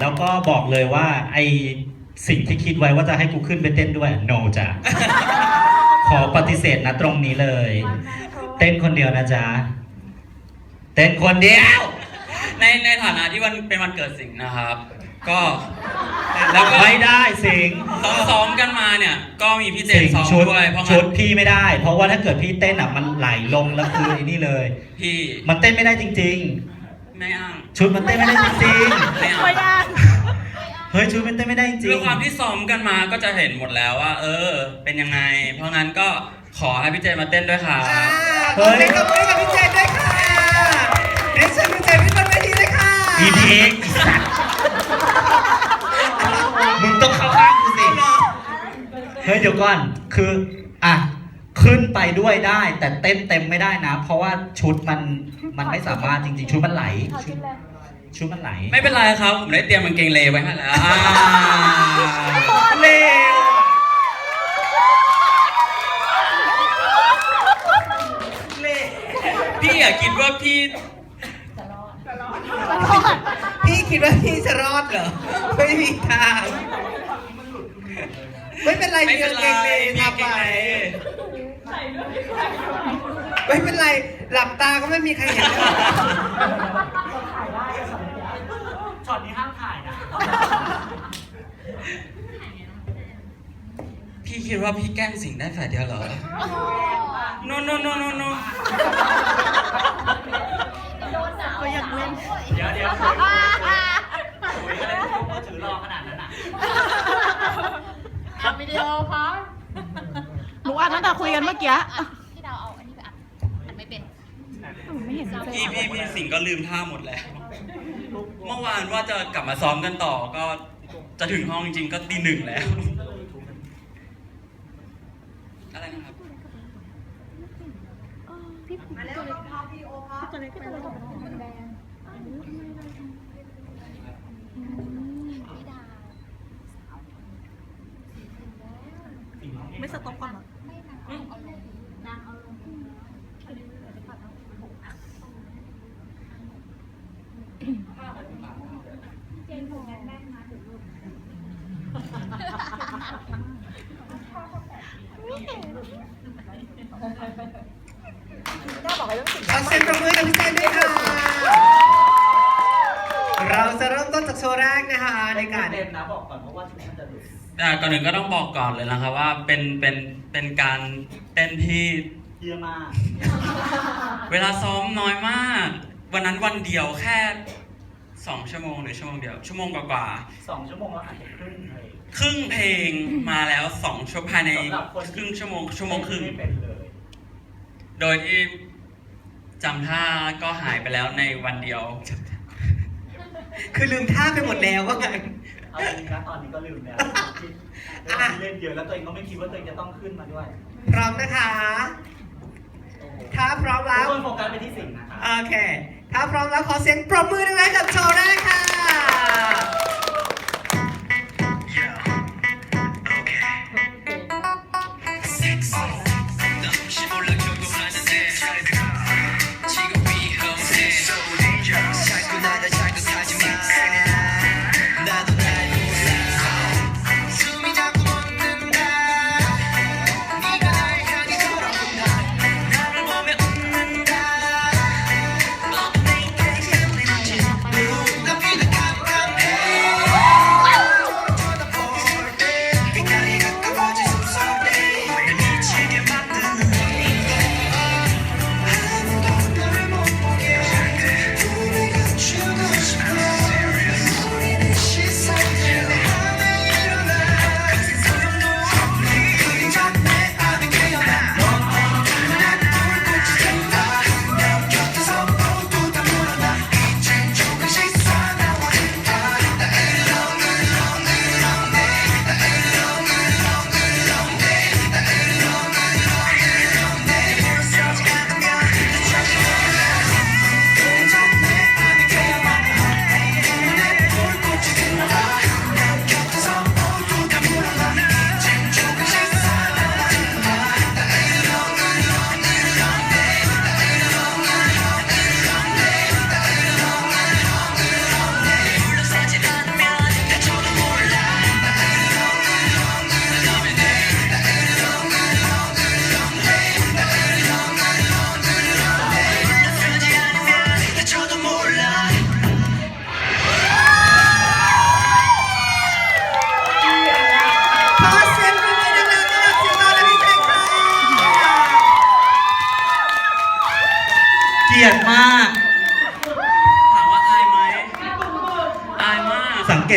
แล้วก็บอกเลยว่าไอสิ่งที่คิดไว้ว่าจะให้กูขึ้นไปเต้นด้วย no จ้ะ ขอปฏิเสธนะตรงนี้เลย เต้นคนเดียวนะจ๊ะ เต้นคนเดียว ในในฐานะที่วันเป็นวันเกิดสิงห์นะครับ ก็แล้วก็ไม่ได้สิงซ้อมซ้อมกันมาเนี่ย ก็มีพี่เจสินงซ้อมชุดด้วยเพราะชุงั้ดนพี่ไม่ได้ เพราะว่าถ้าเกิดพี่เต้นอะมันไหลลงแล้วคือไอ้นี่เลย พี่ มันเต้นไม่ได้จริง ไม่อ้างๆชุดมันเต้นไม่ได้จริงไม่อ้างไม่ได้ๆเฮ้ยชุดมันเต้นไม่ได้จริง ด้วยความที่ซ้อมกันมาก็จะเห็นหมดแล้วว่า เออ เป็นยังไง เพราะงั้นก็ขอให้พี่เจนมาเต้นด้วยค่ะ อ่าขอเสียงปรบมือให้กับพี่เจนด้วยค่ะเรียนเชิญพี่เจนขึ้นบนเวทีเลยค่ะ EDX อีสัตว์มึงต้องเข้าข้างกูสิ เฮ้ยเดี๋ยวก่อน คือ อะ ขึ้นไปด้วยได้ แต่เต้นเต็มไม่ได้นะ เพราะว่าชุดมันมันไม่สามารถจริงๆ ชุดมันไหลชุดชุดมันไหลไม่เป็นไรครับ ผมได้เตรียมกางเกงเลไว้ให้แล้วอ่าเร็วพี่อย่าคิดว่าพี่ พี่คิดว่าพี่จะรอดเหรอ ไม่มีทาง ไม่เป็นไรไม่มีเป็กานงไรเกงในมีทำเกไป งใน ไม่เป็นไร หลับตาก็ไม่มีใครเห็นเลยช็อตนี้ห้ามถ่ายนะ พี่คิดว่าพี่แกล้งสิงได้ฝ่ายเดียวเหรอ no no no no no ก็อยากเล่นเดี๋ยวเดี๋ยวคุยคุยกันเลยมือถือรอขนาดนั้นอะทำวิดีโอค่ะหนูอ่า นตั้งแต่คุยกันเมื่อกี้พี่ดาวเอาอันนี้ไปอัดอัดไม่เป็นหนูไม่เห็นเลยพี่พี่พี่สิงห์ก็ลืมท่าหมดแล้ว เมื่อวานว่าจะกลับมาซ้อมกันต่อก็จะถึงห้องจริงๆก็ตีหนึ่งแล้ว อะไรนะครับ พี่ดาว ไม่สต็อปก่อนเหรอ ไม่นางเอาลงนางเอาลง ขอเสียงปรบมือกับพี่เจนด้วยค่ะ เราจะเริ่มต้นจากโชว์แรกนะคะในการ เต็มนะบอกก่อนเพราะว่าชุดมันจะหลุดแต่ก่อนหนึ่งก็ต้องบอกก่อนเลยนะครับว่าเป็นเป็นเป็นการเต้นที่เยอะมาก เวลาซ้อมน้อยมาก วันนั้นวันเดียวแค่ สองชั่วโมงหรือชั่วโมงเดียว ชั่วโมงกว่าสองชั่วโมงเราอาจจะครึ่งเลยๆครึ่งเพลงมาแล้วสองชั่วภายในสำหรับคนครึ่งชั่วโมงชั่วโมงครึ่ง ไม่เป็นเลย โดยที่จำท่าก็หายไปแล้วในวันเดียว คือลืมท่าไปหมดแล้วว่างั้น เอาจริงนะตอนนี้ก็ลืมแล้วที่เล่นเยอะแล้วตัวเองก็ไม่คิดว่าตัวเองจะต้องขึ้นมาด้วยพร้อมนะคะ โอ้โหถ้าพร้อมทุแล้กว คนโฟกัสไปที่สิ่งนะครับโอเค ถ้าพร้อมแล้วขอเสียงปรบมือดังๆกับโชว์แรกค่ะ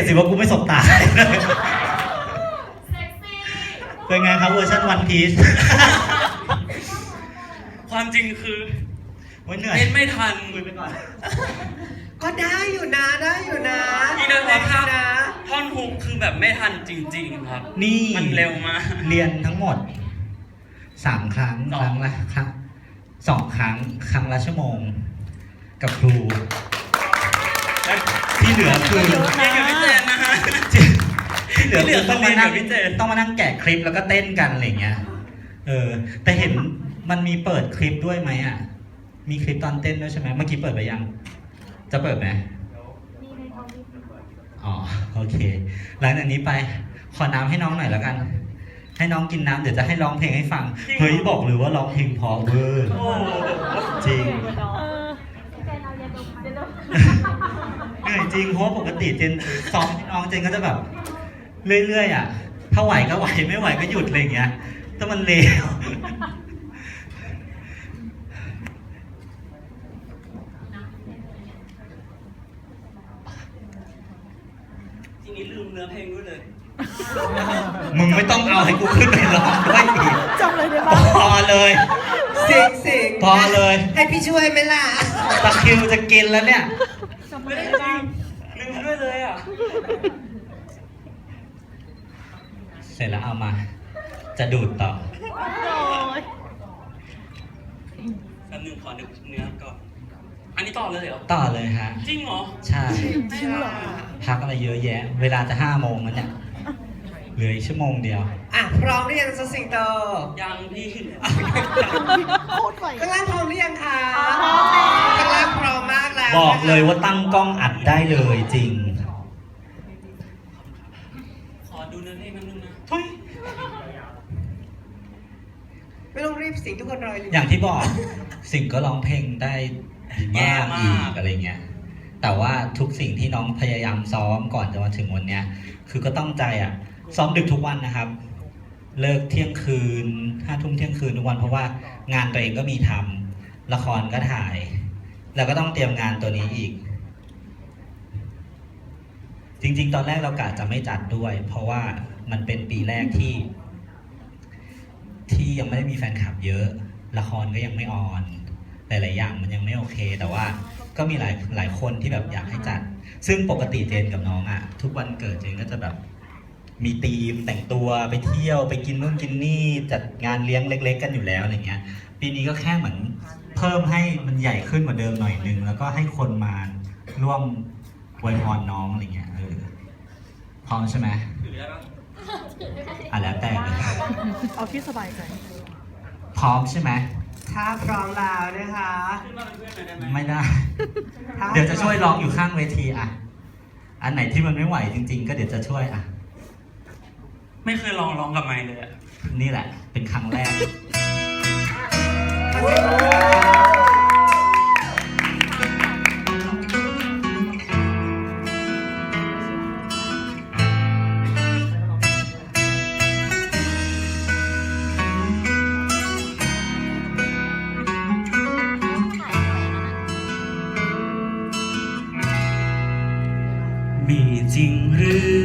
สังเกตสิว่ากูไม่สบตาเป็นไงครับเวอร์ชันวันพีชความจริงคือวันเหนื่อยเล่นไม่ทัน คุยไปก่อน ก็ได้อยู่นะได้อยู่นะนี่โดยเฉพาะท่าได้อยู่นะ ท่อนฮุกคือแบบไม่ทันจริง ๆ ครับ นี่มันเร็วมาก เรียนทั้งหมดสามครั้งสองครั้งละครั้งสองครั้งครั้งละชั่วโมง กับครูและ ที่เหลือคือเรียนกับพี่เจนนะฮะ ที่เหลือที่เหลืคืออต้องมานั่งเรียนกับพี่เจนต้องมานั่งแกะคลิปแล้วก็เต้นกันอะไรเงี้ย เออ แต่เห็นมันมีเปิดคลิปด้วยไหมอะ มีคลิปตอนเต้นด้วยใช่ไหมเมื่อกี้เปิดไปยัง จะเปิดไหมนี่ในทวิตอ๋อโอเค หลังจากนี้ไปขอน้ำให้น้องหน่อยแล้วกัน ให้น้องกินน้ำเดี๋ยวจะให้ร้องเพลงให้ฟังเฮ้ยบอกเลยว่าร้องเพลงเพอเวอร์ โอ้จริง เออพี่เจนเอายาดมมาเห นื่อยจริงเพราะว่าปกติเจนซ้อมให้น้องเจนก็จะแบบเรื่อยๆอะ ถ้าไหวก็ไหวไม่ไหวก็หยุดอะไรอย่างเงี้ย แต่มันเลวทีนี้ลืมเนื้อเพลงด้วยเลย มึงไม่ต้องเอาให้กูขึ้นไปร้องด้วยอีกจำเลยได้พปะอเลย สิงสิงพอเลย ให้พี่ช่วยไหมล่ะ ตะคริวจะกินแล้วเนี่ยจำ ไม่เลยได้ได้จริปะงลืมด้วยเลยอะ เสร็จแล้วเอามา จะดูดต่อโอ้ยแป๊บนึงขอนึกเนื้อก่อน อันนี้ต่อเลยเหรอ ต่อเลยฮะ จริงเหรอ ใช่ จริงเหรอ พักอะไรเยอะแยะ เวลาจะห้าโมงแล้วเนี่ย เหลืออีกชั่วโมงเดียว อะ พร้อมหรือยังสิงโตยังพี่โคตรไหวข้างล่างพร้อมหรือยังคะพร้อมแล้วข้างล่างพร้อมมากแล้ว บอกเลยว่าตั้งกล้องอัดได้เลยจริง ขอดูเนื้อเพลงแป๊บนึงนะทุยไม่ต้องรีบสิงทุกคนรออยู่อย่างที่บอก สิ่งก็ร้องเพลงได้แย่อีกอะไรเงี้ย แต่ว่าทุกสิ่งที่น้องพยายามซ้อมก่อนจะมาถึงวันเนี้ย คือก็ต้องใจอะ ซ้อมดึกทุกวันนะครับ เลิกเที่ยงคืนห้าทุ่มเที่ยงคืนทุกวันเพราะว่างานตัวเองก็มีทำละครก็ถ่าย แล้วก็ต้องเตรียมงานตัวนี้อีก จริง ๆ ตอนแรกเรากะจะไม่จัดด้วย เพราะว่ามันเป็นปีแรกที่ ที่ยังไม่ได้มีแฟนคลับเยอะ ละครก็ยังไม่ออน หลาย ๆ อย่างมันยังไม่โอเค แต่ว่าก็มีหลายหลายคนที่แบบอยากให้จัด ซึ่งปกติเจนกับน้องอะ่ะทุกวันเกิดเจนก็จะแบบมีธีมแต่งตัวไปเที่ยวไปกินนู่นกินนี่จัดงานเลี้ยงเล็ก ๆ กันอยู่แล้วอะไรเงี้ย ปีนี้ก็แค่เหมือน เพิ่มให้มันใหญ่ขึ้นกว่าเดิมหน่อยนึง แล้วก็ให้คนมาร่วมอวยพรน้องอะไรเงี้ยเออพร้อมใช่ไหมถือได้ปะอะแล้วแต่เลยเอาที่สบายใจ พร้อมใช่ไหมถ้าพร้อมแล้วนะคะขึ้นมาเป็นเพื่อนหน่อยได้ไหมไม่ได้ถ้าเดี๋ยวจะช่วยร้องอยู่ข้างเวทีอะ อันไหนที่มันไม่ไหวจริง ๆ ก็เดี๋ยวจะช่วยอะ ไม่เคยลองร้องกับไมค์เลยอะนี่แหละ เป็นครั้งแรก มีจริงหรือ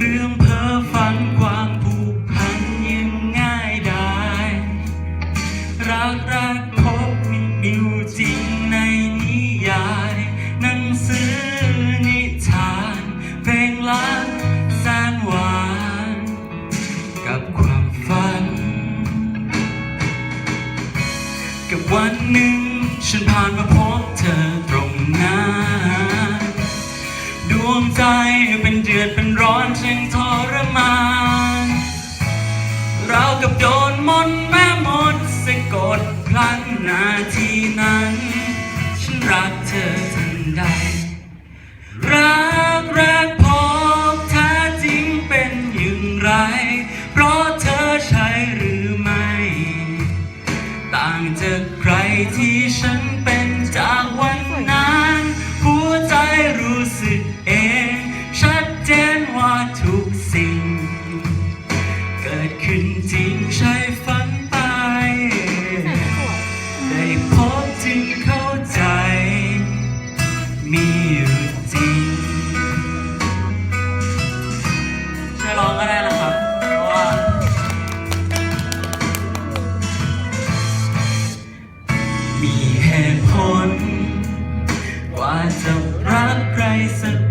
เรื่อง วงใจเป็นเดือดเป็นร้อนช่างทรมานเรากับโดนมนแม่มดสะกดพลันนาทีนั้น ฉันรักเธอทันใด รักแรก้สึกเอง ชัดเจนว่าทุกสิ่ง เกิดขึ้นจริงใช่ฝันไป ได้พบจึงเข้าใจ มีอยู่จริงช่วยร้องก็ได้นะครับเพราะว่ามีเหตุผล กว่าจะ salad dressing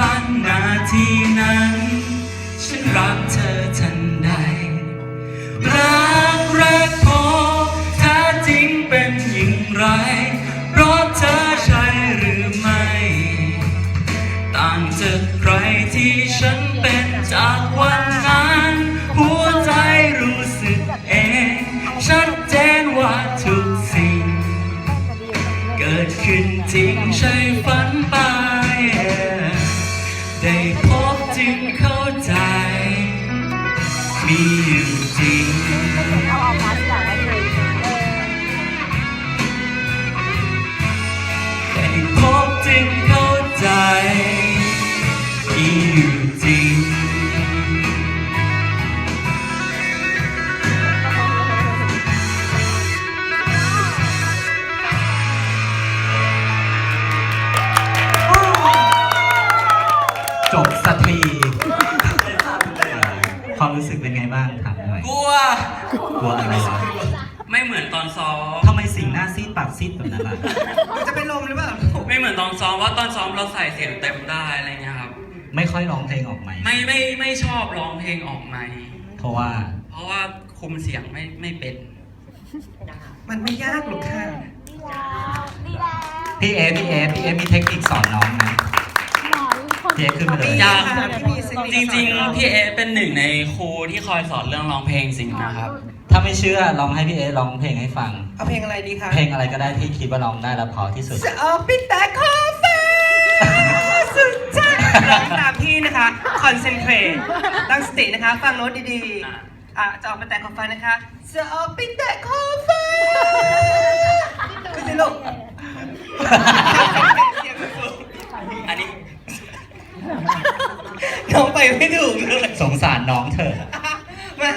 ลันนาทีนั้น ฉันรักเธอทันใดรัก จบสักทีความรู้สึกเป็นไงบ้างถามหน่อยกลัว กลัวอะไรวะไม่เหมือนตอนซ้อมทำไมสิ่งหน้าซีดปากซีดแบบนั้นล่ะมันจะเป็นลมหรือเปล่าไม่เหมือนตอนซ้อมว่าตอนซ้อมเราใส่เสียงเต็มได้อะไรเงี้ยครับ ไม่ค่อยร้องเพลงออกไหมไม่ไม่ไม่ชอบร้องเพลงออกไหมเพราะว่า เพราะว่าคุมเสียงไม่ไม่เป็น มันไม่ยากหรอกค่ะพี่เอพี่เอพี่เอมีเทคนิคสอนน้องนะ พี่เอขึ้นมาเลยอยากค่ะพี่มีเทคนิคจริงสอนๆพี่เอเป็นหนึ่งในครูที่คอยสอนเรื่องร้องเพลงจริงนะครับ ถ้าไม่เชื่อลองให้พี่เอร้องเพลงให้ฟัง เอาเพลงอะไรดีคะเพลงอะไรก็ได้ที่คิดว่าร้องได้แล้วเพอที่สุด จะเอาปิดแต่ขอฟ้าสุดใจร้องตามพี่นะคะคอนเซนเทรตตั้งสตินะคะ ฟังโน้ตดีๆอะจะออกไปแต่ขอฟ้านะคะจะเอาปิดแต่ขอฟ้าไม่ใช่ลูกเสียงมันสูง อันนี้ น้อง ไปไม่ถูกเลยสงสารน้องเถอะมา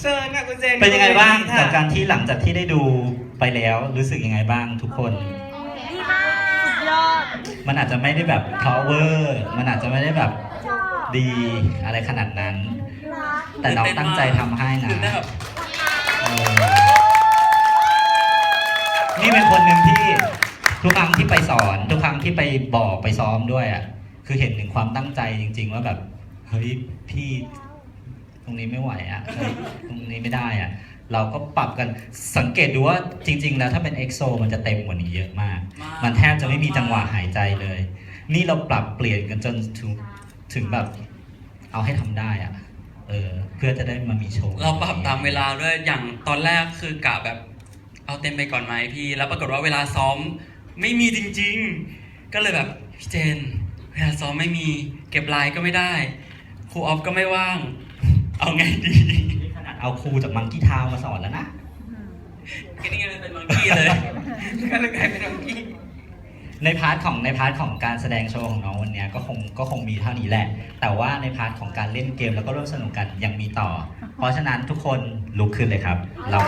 เชิญค่ะคุณเจนเป็นยังไงบ้างค่ะกับการที่หลังจากที่ได้ดูไปแล้วรู้สึกยังไงบ้างทุกคนมันอาจจะไม่ได้แบบ power มันอาจจะไม่ได้แบบดีอะไรขนาดนั้นแต่น้องตั้งใจทำให้นะ ตื่นเต้นแบบเออนี่เป็นคนหนึ่งที่ทุกครั้งที่ไปสอน ทุกครั้งที่ไปบอกไปซ้อมด้วยอะคือเห็นถึงความตั้งใจจริง ๆ ว่าแบบ เฮ้ยพี่ตรงนี้ไม่ไหวอะเฮ้ยตรงนี้ไม่ได้อะ เราก็ปรับกันสังเกตดูว่าจริง ๆ แล้วถ้าเป็นเอ็กโซมันจะเต็มกว่านี้เยอะมาก มันแทบจะไม่มีจังหวะหายใจเลย นี่เราปรับเปลี่ยนกันจนถึงถึงแบบเอาให้ทำได้อะเออเพื่อจะได้มามีโชว์ เราปรับตามเวลาด้วยอย่างตอนแรกคือกะแบบเอาเต็มไปก่อนไหมพี่ แล้วปรากฏว่าเวลาซ้อมไม่มีจริง ๆ ก็เลยแบบพี่เจนเวลาซ้อมไม่มีเก็บลายก็ไม่ได้ ครูออฟก็ไม่ว่าง เอาไงดีขนาดเอาครูจากมังกี้ทาวมาสอนแล้วนะก็นี่ไงเป็นมังกี้เลยก็เลยกลายเป็นน้องพี่ในพาร์ทของในพาร์ทของการแสดงโชว์ของน้องวันเนี้ยก็คงก็คงมีเท่านี้แหละ แต่ว่าในพาร์ทของการเล่นเกมแล้วก็ร่วมสนุกกันยังมีต่อ เพราะฉะนั้นทุกคนลุกขึ้นเลยครับเรา